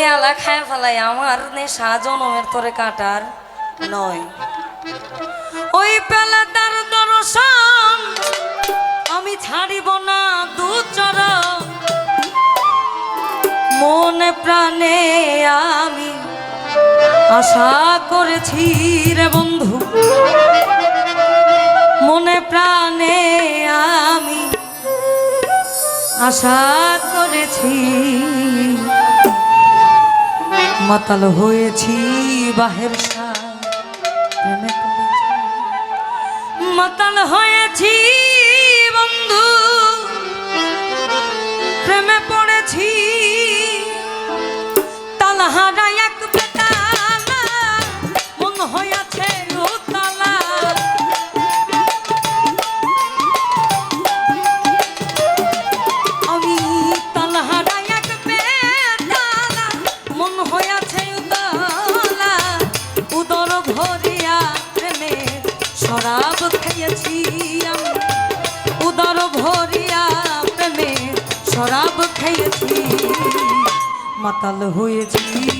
পেয়ালা খায় ফেলাই, আমার নেশা জনমের তোরে কাটার নয়। ওই পেলা তার দর্শন আমি ছাড়িব না দু মনে প্রাণে আমি আশা করেছি রে বন্ধু। মনে প্রাণে আমি আশা করেছি মাতাল হয়েছি বাহের সাথে মাতাল হয়েছি মাতাল হয়েছি।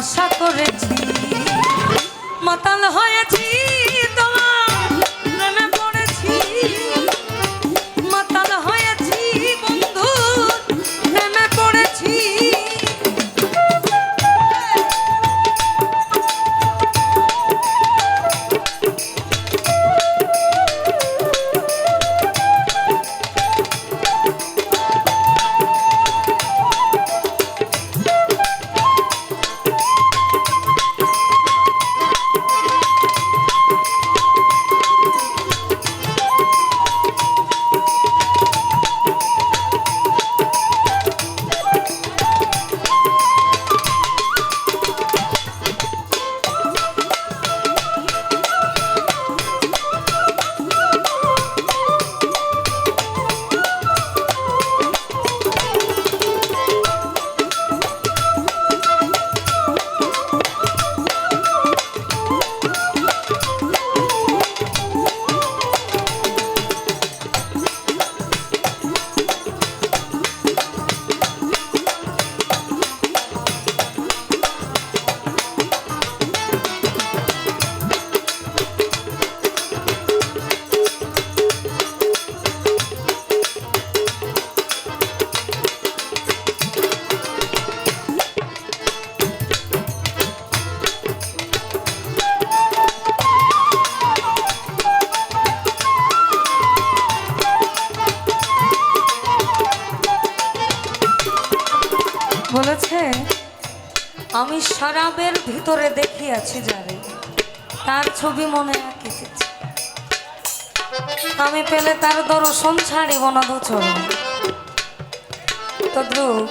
আশা করেছি। আমি শরাবের ভিতরে দেখিয়াছি যারে। তার ছবি মনে আঁকিতেছি আমি পেলে তার দর্শন ছাড়িব না দুচরণ তদ্রুপ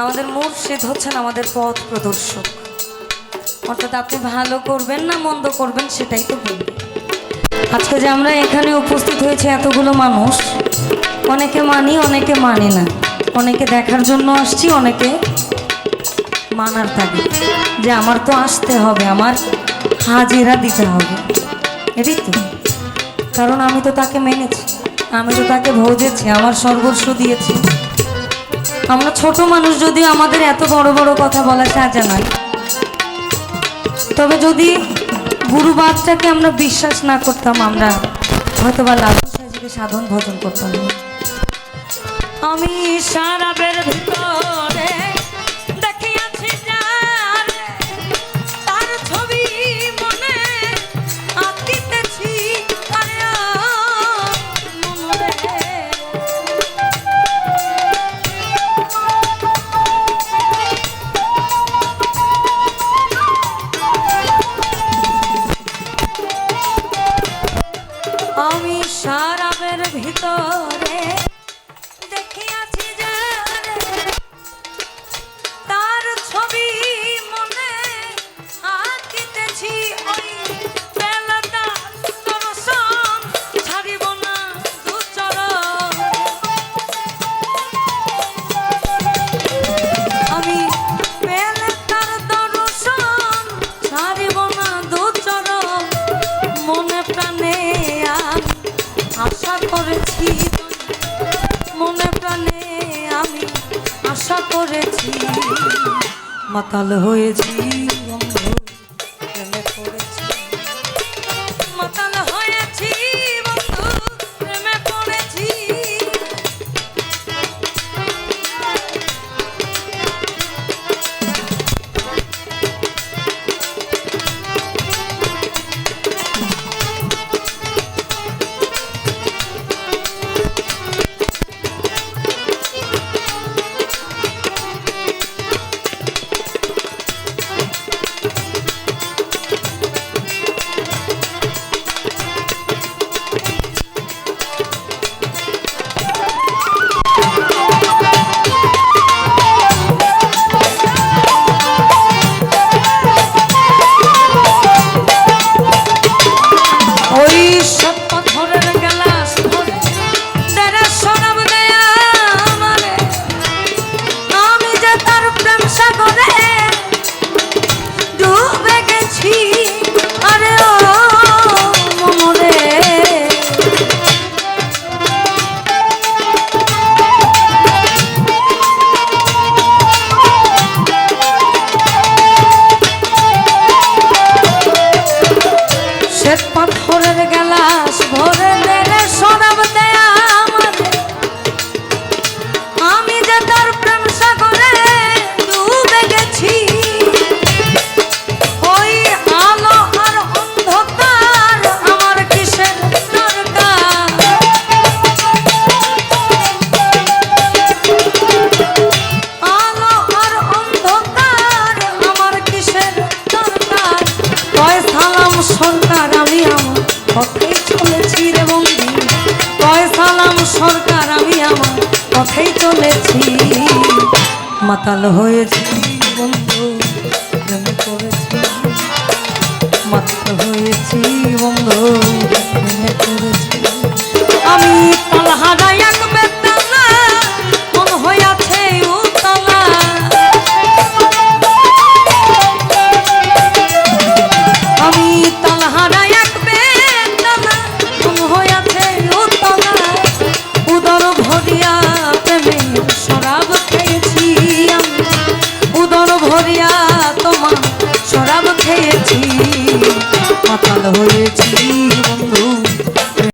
আমাদের মুর্শিদ হচ্ছেন আমাদের পথ প্রদর্শক। অর্থাৎ আপনি ভালো করবেন না মন্দ করবেন সেটাই তো বলবেন আজকে যে আমরা এখানে উপস্থিত হয়েছে এতগুলো মানুষ, অনেকে মানি অনেকে মানি না। অনেকে দেখার জন্য আসছি, অনেকে মানার থাকে যে আমার তো আসতে হবে, আমার হাজিরা দিতে হবে। এটাই তো। কারণ আমি তো তাকে মেনেছি, আমি তো তাকে ভোজেছি, আমার সর্বস্ব দিয়েছি। আমরা ছোট মানুষ যদিও আমাদের এত বড় বড় কথা বলা সাজা নয় তবে যদি গুরুবাদটাকে আমরা বিশ্বাস না করতাম, আমরা হয়তো বা লালন সাজিকে সাধন ভজন করতাম। আমি আমি সারাবের ভিতরে ভিতরে করেছি। মনে প্রাণে আমি আশা করেছি মাতাল হয়েছি। মাতাল হয়েছি। মাতাল হয়েছি।